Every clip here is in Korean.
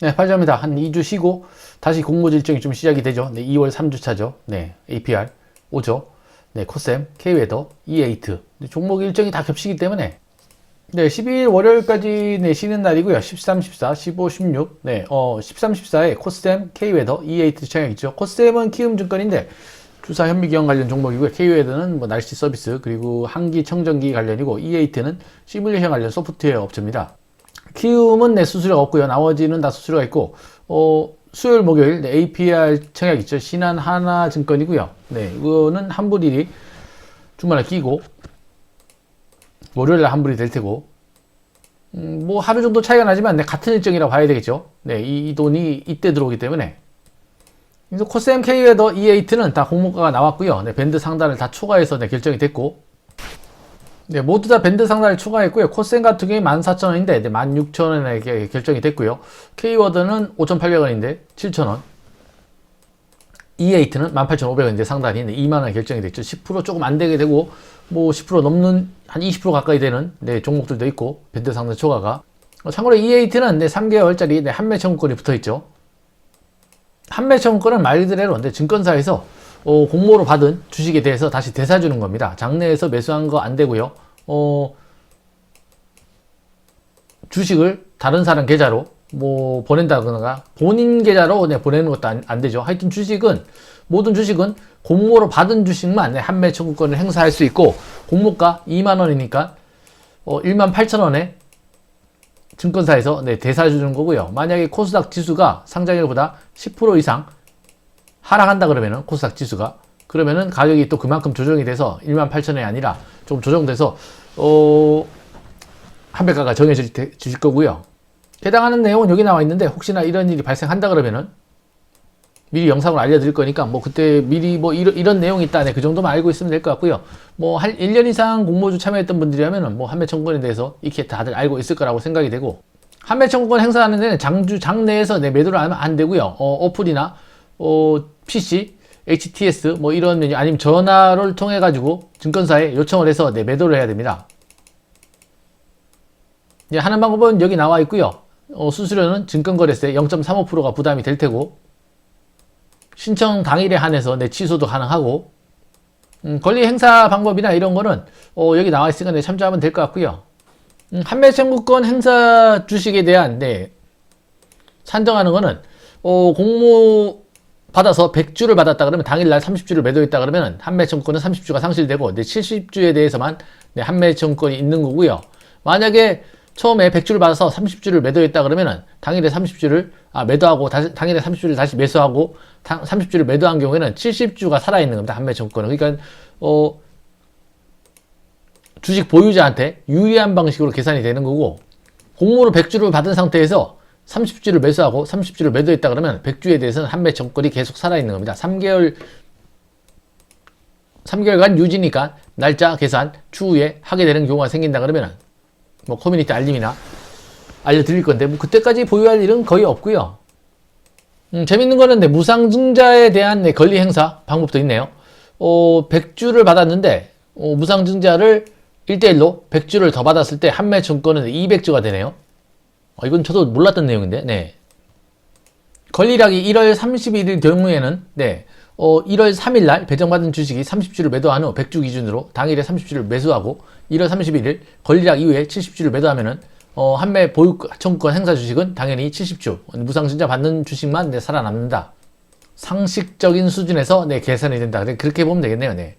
네, 발전합니다. 한 2주 쉬고 다시 공모주 일정이 좀 시작이 되죠. 네, 2월 3주차죠. 네, APR 오죠. 네, 코셈, K웨더, E8. 네, 종목 일정이 다 겹치기 때문에 네, 12일 월요일까지 네, 쉬는 날이고요. 13, 14, 15, 16. 네, 어, 13, 14에 코스템, K웨더, E8 차량 있죠. 코스템은 키움증권인데 주사 현미기형 관련 종목이고요. K웨더는 뭐 날씨 서비스 그리고 한기 청정기 관련이고 E8는 시뮬레이션 관련 소프트웨어 업체입니다. 키움은 내 수수료가 없고요. 나머지는 다 수수료가 있고 어, 수요일 목요일 네, APR 청약 있죠. 신한 하나증권이고요. 네, 이거는 환불일이 주말에 끼고 월요일 날 환불이 될 테고 음, 뭐 하루 정도 차이가 나지만 네, 같은 일정이라고 봐야 되겠죠. 네, 이, 이 돈이 이때 들어오기 때문에 그래서 코스엠 K웨더 E8는 다 공모가가 나왔고요. 네, 밴드 상단을 다 초과해서 네, 결정이 됐고 네, 모두 다 밴드 상단을 추가했고요. 코센 같은 경우에 14,000원인데, 16,000원에 결정이 됐고요. K워드는 5,800원인데, 7,000원. E8는 18,500원인데 상단이 2만원 결정이 됐죠. 10% 조금 안 되게 되고, 뭐 10% 넘는, 한 20% 가까이 되는, 네, 종목들도 있고, 밴드 상단 초과가. 어, 참고로 E8는 네, 3개월짜리 네, 한매 청구권이 붙어 있죠. 한매 청구권은 말 그대로 근데 증권사에서 어, 공모로 받은 주식에 대해서 다시 되사주는 겁니다. 장내에서 매수한 거 안 되고요. 어, 주식을 다른 사람 계좌로 뭐 보낸다거나 본인 계좌로 네, 보내는 것도 안, 안 되죠. 하여튼 주식은 모든 주식은 공모로 받은 주식만 네, 한매 청구권을 행사할 수 있고 공모가 2만 원이니까 어, 1만 8천 원에 증권사에서 네, 대사주는 거고요. 만약에 코스닥 지수가 상장일보다 10% 이상 하락한다 그러면은 코스닥 지수가 그러면은 가격이 또 그만큼 조정이 돼서 1만 8천원이 아니라 좀 조정돼서 어 한배가가 정해질 테- 질 거고요. 해당하는 내용은 여기 나와 있는데 혹시나 이런 일이 발생한다 그러면은 미리 영상으로 알려드릴 거니까 뭐 그때 미리 뭐 이런, 이런 내용이 있다 네, 그 정도만 알고 있으면 될 것 같고요. 뭐 한 1년 이상 공모주 참여했던 분들이라면은 뭐 한매청구권에 대해서 이렇게 다들 알고 있을 거라고 생각이 되고 한매청구권 행사하는 데는 장주 장내에서 내 매도를 하면 안 되고요. 어, 어플이나 어, PC, HTS 뭐 이런 메뉴 아니면 전화를 통해 가지고 증권사에 요청을 해서 내 매도를 해야 됩니다. 이제 하는 방법은 여기 나와 있고요. 어, 수수료는 증권거래세 0.35%가 부담이 될 테고 신청 당일에 한해서 내 취소도 가능하고 음, 권리 행사 방법이나 이런 거는 어, 여기 나와 있으니까 네, 참조하면 될 것 같고요. 음, 한매 청구권 행사 주식에 대한 네, 산정하는 거는 어, 공모 받아서 100주를 받았다 그러면 당일날 30주를 매도했다 그러면 한매 청구권은 30주가 상실되고 네, 70주에 대해서만 네, 한매 청구권이 있는 거고요. 만약에 처음에 100주를 받아서 30주를 매도했다 그러면은 당일에 30주를 아, 매도하고 다시 당일에 30주를 다시 매수하고 당, 30주를 매도한 경우에는 70주가 살아 있는 겁니다. 한매 청구권은. 그러니까 어 주식 보유자한테 유리한 방식으로 계산이 되는 거고 공모로 100주를 받은 상태에서 30주를 매수하고 30주를 매도했다 그러면 100주에 대해서는 한 매 정권이 계속 살아있는 겁니다. 3개월 3개월간 유지니까 날짜 계산 추후에 하게 되는 경우가 생긴다 그러면 뭐 커뮤니티 알림이나 알려드릴 건데 뭐 그때까지 보유할 일은 거의 없고요. 음, 재밌는 거는 네, 무상증자에 대한 네, 권리 행사 방법도 있네요. 어, 100주를 받았는데 어, 무상증자를 1대1로 100주를 더 받았을 때 한매 증권은 200주가 되네요. 어, 이건 저도 몰랐던 내용인데, 네. 권리락이 1월 31일 경우에는, 네, 어, 1월 3일 날 배정받은 주식이 30주를 매도한 후 100주 기준으로 당일에 30주를 매수하고 1월 31일 권리락 이후에 70주를 매도하면은 어, 한매 보유 청구권 행사 주식은 당연히 70주 무상증자 받는 주식만 네, 살아남는다. 상식적인 수준에서 네, 계산이 된다. 네, 그렇게 보면 되겠네요. 네.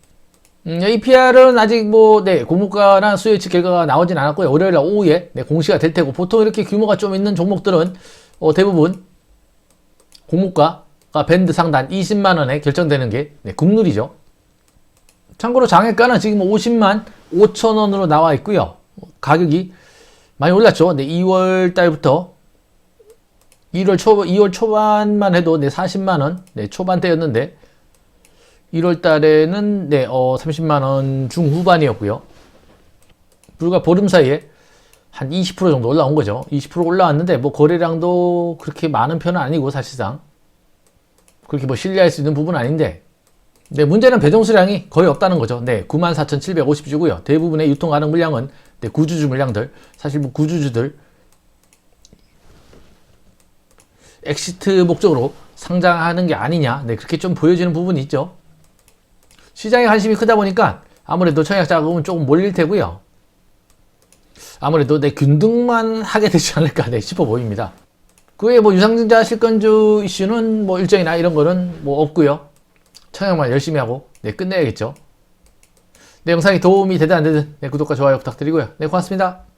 음, APR은 아직 뭐, 네, 고무가나 수요 예측 결과가 나오진 않았고요. 월요일 날 오후에 네, 공시가 될 테고, 보통 이렇게 규모가 좀 있는 종목들은 어, 대부분 고무가가 밴드 상단 20만원에 결정되는 게 네, 국룰이죠. 참고로 장외가는 지금 50만 5천원으로 나와 있고요. 가격이 많이 올랐죠. 네, 2월 달부터 1월 초, 2월 초반만 해도 네, 40만원, 네, 초반대였는데, 1월 달에는 네, 어, 30만 원 중후반이었고요. 불과 보름 사이에 한 20% 정도 올라온 거죠. 20% 올라왔는데 뭐 거래량도 그렇게 많은 편은 아니고 사실상 그렇게 뭐 신뢰할 수 있는 부분은 아닌데 네, 문제는 배정 수량이 거의 없다는 거죠. 네, 94,750주고요. 대부분의 유통 가능 물량은 네, 구주주 물량들, 사실 뭐 구주주들 엑시트 목적으로 상장하는 게 아니냐. 네, 그렇게 좀 보여지는 부분이 있죠. 시장에 관심이 크다 보니까 아무래도 청약 자금은 조금 몰릴 테고요. 아무래도 내 균등만 하게 되지 않을까 네, 싶어 보입니다. 그 외에 뭐 유상증자 실권주 이슈는 뭐 일정이나 이런 거는 뭐 없고요. 청약만 열심히 하고 네, 끝내야겠죠. 네, 영상이 도움이 되든 안 되든 네, 구독과 좋아요 부탁드리고요. 네, 고맙습니다.